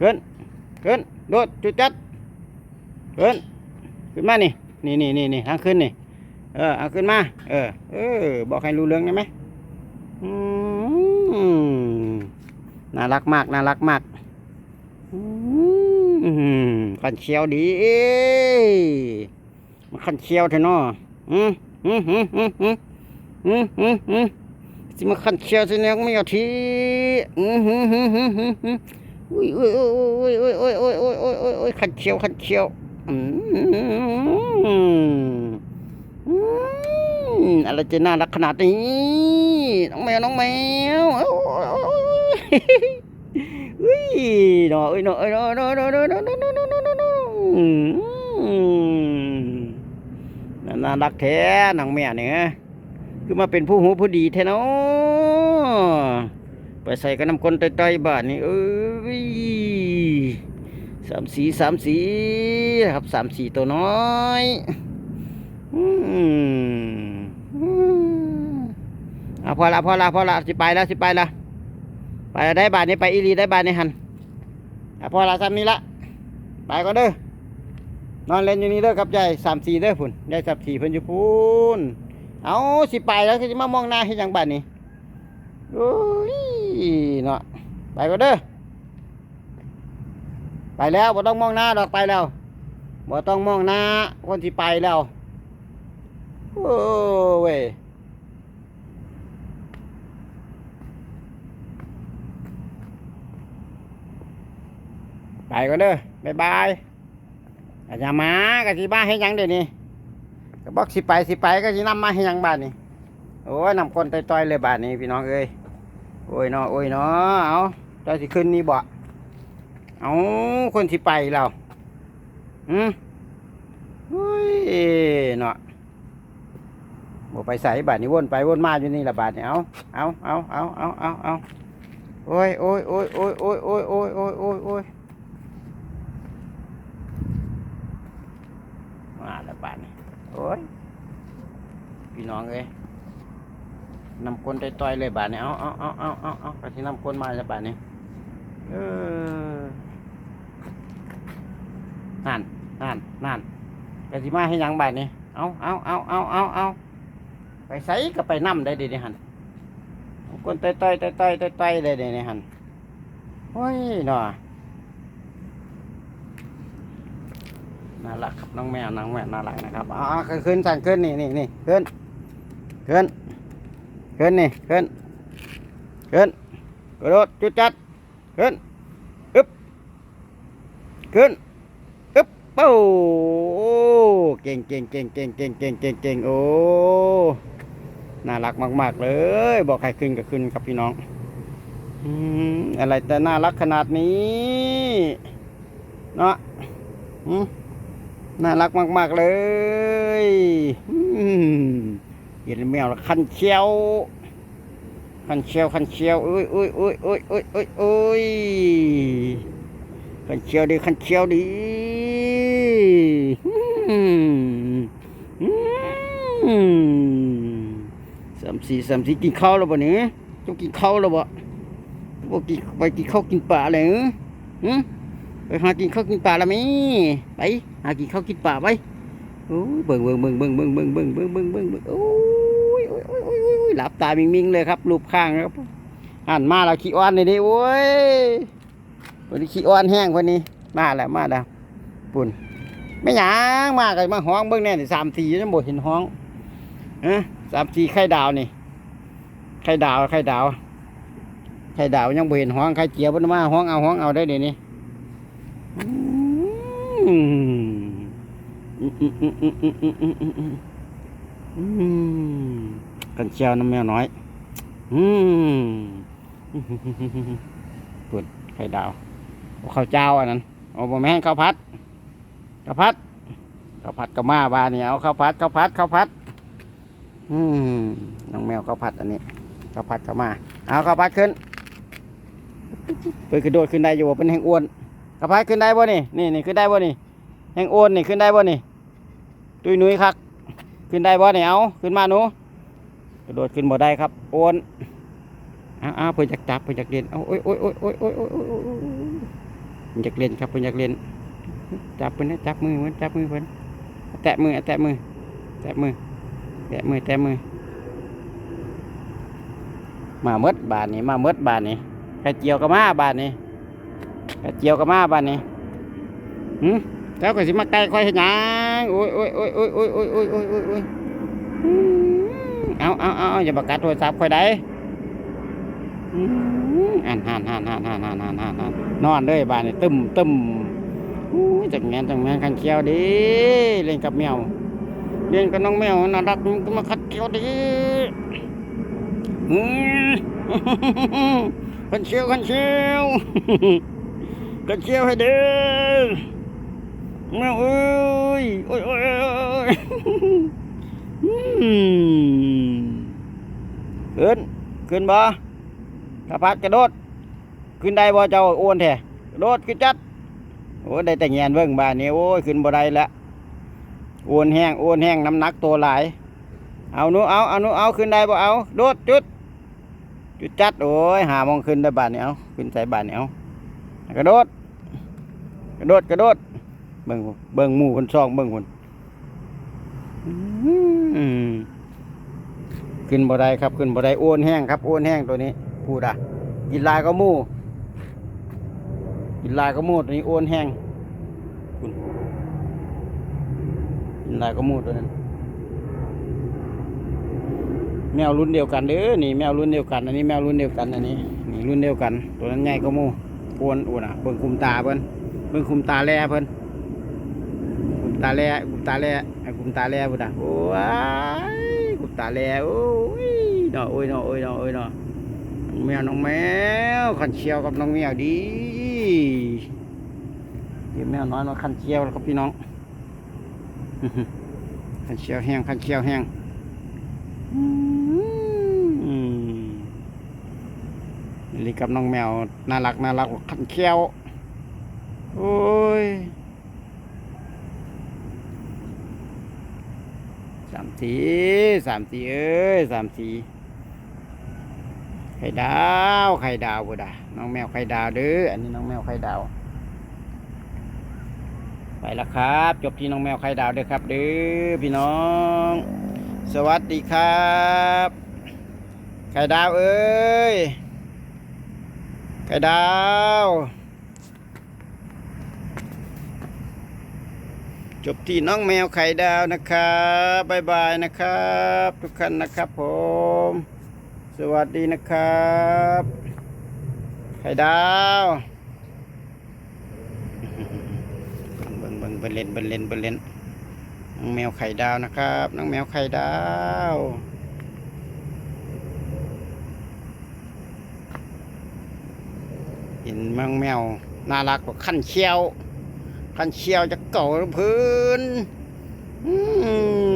ขึ้นขึ้นโดดจุดจัดขึ้นขึ้นมานี่นี่นี่นี่นี่ทางขึ้นนี่เออเอาขึ้นมา เออ เออ บอกให้รู้เรื่องได้ไหมอืมน่ารักมากน่ารักมากอืมขันเชียวดีมันขันเชียวเถอะเนาะอืมอืมอืมอืมอืมอืมอืมอืมสิมาขันเชียวสิเนี่ยไม่เอาทีอืมอืมอืมอืมอืม อุ้ยอุ้ยอุ้ยอุ้ยอุ้ยอุ้ยอุ้ยอุ้ยอุ้ยอุ้ยขัดเขียวขัดเขียวอืมอะไรจะน่ารักขนาดนี้น้องแมวน้องแมวโอ้ยอุ้ยหน่อยหน่อยหน่อยหน่อยหน่อยหน่อยหน่อยหน่อยหน่อยหนอหนอหนอหนอน่ารักแท้น้องแม่เนี่ยคือมาเป็นผู้หูผู้ดีแท้เนาะ ไปใส่กับน้ำก้นต่อยๆบ้านนี่เอ้ยสามสีสามสีครับสามสีตัวน้อยอืมอืมอะพอละพอละพอละสิไปล้วสิไปละไปได้บ้านนี้ไปอีรีได้บ้านนี้หันอะพอละซ้ำนี้ละไปก็เด้อนอนเล่นอยู่นี่เด้อครับยายสามสีเด้อพุ่นยายสามสีเพิ่นอยู่พุ่นเอาสิไปแล้วคือจะมามองหน้าให้ยังบ้านนี้โอ้ เนาะไปก็เด้อไปแล้วบ่ต้องมองหน้าดอกไปแล้วบ่ต้องมองหน้าคนที่ไปแล้วโอ้เว้ยไปก็เด้อบ๊ายบายอาจจะมาก็สิบ้าให้ยังเดี๋ยวนี้ก็บอกสิไปสิไปก็สินำมาให้ยังบ้านนี้โอ้ยนำคนต่อยๆเลยบ้านนี้พี่น้องเอ้ย โอ้ยเนาะโอ้ยเนาะเอาเจ้าสิขึ้นนี่บ่เอาคนสิไปเราอืมโอ้ยเนาะบ่ไปใส่บาทนี้วนไปวนมาอยู่นี่ละบาทนี่เอาเอาเอาเอาเอาเอาเอาโอ้ยโอ้ยโอ้ยโอ้ยโอ้ยโอ้ยโอ้ยโอ้ยโอ้ยโอ้ยมาละบาทนี่โอ้ยพี่น้องเอ้ย นำก้นต่อยๆเลยบาทนี้เอาเอาเอาเอาเอาเอาไปที่นำก้นมาจะบาทนี้เออนั่นนั่นนั่นไปที่มาให้ยังบาทนี้เอาเอาเอาเอาเอาเอาไปใส่ก็ไปนำได้ดียวหันเอาก้นต่อยต่อยต่อยต่อยๆเลยดี๋ยวนี้หันโอ้ยหน่อน่ารักครับน้องแมวน้องแมวน่ารักนะครับอ๋อขึ้นสั่นขึ้นนี่นี่นี่ขึ้นขึ้น ขึ้นนี่ขึ้นขึ้นกระโดดจุดจัดขึ้นอึ๊บขึ้นอึ๊บโอ้เก่งเก่งเก่งเก่งเก่งเก่งเก่งเก่งโอ้น่ารักมาก ๆ เลย บอกใครขึ้นก็ขึ้นครับพี่น้องอืมอะไรแต่น่ารักขนาดนี้ เนาะอืมน่ารักมาก ๆ เลยอืม เห็นแมวล้วคันเชียว คันเชียวคันเชียวอุ้ยอุ้ยอุ้ยอุ้ยอุ้ยอุ้ยอุ้ยคันเชียวดีคันเชียวดีสามสี่สามสี่กินข้าวแล้วบ่เนี่ยต้องกินข้าวแล้วบ่บ่กินไปกินข้าวกินปลาเลยเหรอไปหากินข้าวกินปลาละมั้ยไปหากินข้าวกินปลาไป โอ้ยเบิ่งเบิ่งเบิ่งเบิ่งเบิ่งเบิ่งเบิ่งเบิ่งเบิ่งเบิ่งเบิ่งโอ้ยโอ้ยโอ้ยโอ้ยโอ้ยหลับตามิงมิงเลยครับรูปข้างครับหันมาแล้วขี้อ้อนเลยดิโอ้ยวันนี้ขี้อ้อนแห้งวันนี้ มาแล้วมาแล้วปุ่นไม่หยังมากันมาห้องเบิ่งแน่นี่สามสี่ยังบ่เห็นห้องฮะสามสี่ไข่ดาวนี่ไข่ดาวไข่ดาวไข่ดาวยังบ่เห็นห้องไข่เจียวพนมาห้องเอาห้องเอาได้เดี๋ยวนี้ กันเชียวน้ำแมวน้อย อืมปวดไข่ดาวเข้าวเจ้าอันนั้นเอาบะแม่ข้าวพัดข้าวพัดข้าวพัดกับมาบานนี่เอาข้าวพัดข้าวพัดข้าวพัด อืมน้องแมวข้าวพัดอันนี้ข้าวพัดกับมาเอาข้าวพัดขึ้นเปิดกระโดดขึ้นได้อยู่เป็นแห่งอ้วนข้าวพัดขึ้นได้บ่นี่นี่นี่ขึ้นได้บ่นี่ แห้งโอนนี่ขึ้นได้บ่นี่ตุยนุ้ยคักขึ้นได้บ่นี่เอาขึ้นมาหนูกระโดดขึ้นบ่ได้ครับ โอนอ้าวอ้าวเพื่อจักจับเพื่อจักเล่นเอาโอ้ยโอ้ยโอ้ยโอ้ยโอ้ยโอ้ยโอยจักเล่นครับเพื่อจักเล่นจับเพื่อนจับมือเพื่อนจับมือเพื่อนแตะมือแตะมือแตะมือแตะมือแตะมือมาเมดบาทนี้มาเมดบาทนี้กระเจียวกับมาบาทนี้กระเจียวกับมาบาทนี้อืม เจ้าก็สิมาไกลคอยเห็นยังโอ้ยโอ้ยโอ้ยโอ้ยโอ้ยโอ้ยโอ้ยโอ้ยโอ้ยโอ้ยเอาเอาเอาอย่าประกาศโทรศัพท์คอยได้อืมอ่านอ่านอ่านอ่านอ่านอ่านอ่านอนอนนอนเลยบานนี้ตึมตึมจังแงนจังแงนขันเคียวดิเล่นกับแมวเล่นกับน้องแมวน่ารักก็มาขัดเคียวดิอืมขันเชียวขันเชียวขันเชียวให้เด้อ แมวเอ้ยโอ้ยโอ้ยโอ้ยขึ้นขึ้นบ่กระพัดกระโดด ขึ้นได้บ่เจ้าอ้วนแท้กระโดดขึ้นจัดโอ้ยได้แต่แงนเบิ่งบ้านนี้โอ้ยขึ้นบ่ได้ละอ้วนแห้งอ้วนแห้งน้ำหนักตัวหลาย เอาหนูเอาเอาหนูเอาขึ้นได้บ่เอาโดดจุด จุดจัดโอ้ยหามองขึ้นได้บานนี้เอาขึ้นใส่บานนี้เอากระโดด กระโดดกระโดด เบิ่งเบิ่งมู่คนซองเบิ่งคนขึ้นบ่ได้ครับขึ้นบ่ได้โอนแห้งครับโอนแห้งตัวนี้พูดอะกินลายก็มู่กินลายก็มู่ตัวนี้โอนแห้งคุณกินลายก็มู่ตัวนั้นแมวรุ่นเดียวกันเด้อนี่แมวรุ่นเดียวกัน อันนี้แมวรุ่นเดียวกันอันนี้นี่รุ่นเดียวกัน ตัวนั้นใหญ่ก็มูอ้วนอ้วนอะเบิ่งคุมตาเพิ่นเบิ่งคุมตาแล่เพิ่น ตาแล่คุมตาแล่ไอ้คุมตาแล่พุ่นะโอ้ยคุมตาแล่โอ้ยนาะโอ้ยนาะโอ้ยนาะโอ้ยนอแมวน้องแมวขันเชียวกับน้องแมวดีเดี๋ยวแมวน้อยมาขันเชียวแล้วครับพี่น้องขันเชียวแห้งขันเชียวแห้งอืมลีกับน้องแมวน่ารักน่ารักขันเคี้ยวโอ้ย สีสามสีเอ้ยสามสีไข่ดาวไข่ดาวบุดาน้องแมวไข่ดาวเด้ออันนี้น้องแมวไข่ดาว ไปแล้วครับ จบที่น้องแมวไข่ดาวเด้อครับ เด้อพี่น้อง สวัสดีครับไข่ดาวเอ้ยไข่ดาว จบที่น้องแมวไข่ดาวนะครับบายบายนะครับ ทุกท่านนะครับผม สวัสดีนะครับ ไข่ดาวเบิ่งเบิ่งเบิ่งเล่นเบิ่งเล่นเบิ่งเล่นน้องแมวไข่ดาวนะครับ น้องแมวไข่ดาวเห็นน้องแมวน่ารักกว่าขั้นเชียว ขันเชียวจะเก่าพื้น อืม